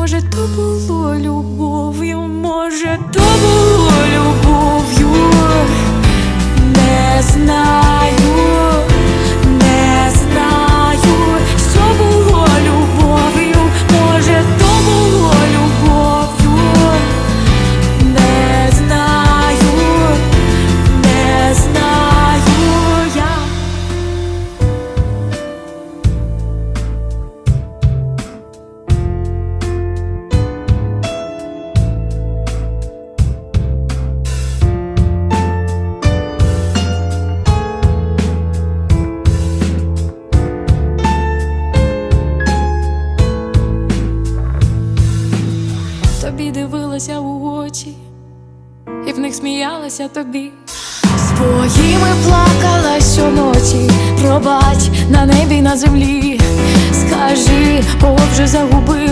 Може, то було любов'ю, може, то було Тобі дивилася у очі, і в них сміялася тобі. Своїми плакала щоночі, пробач на небі, на землі. Скажи, кого вже загубив.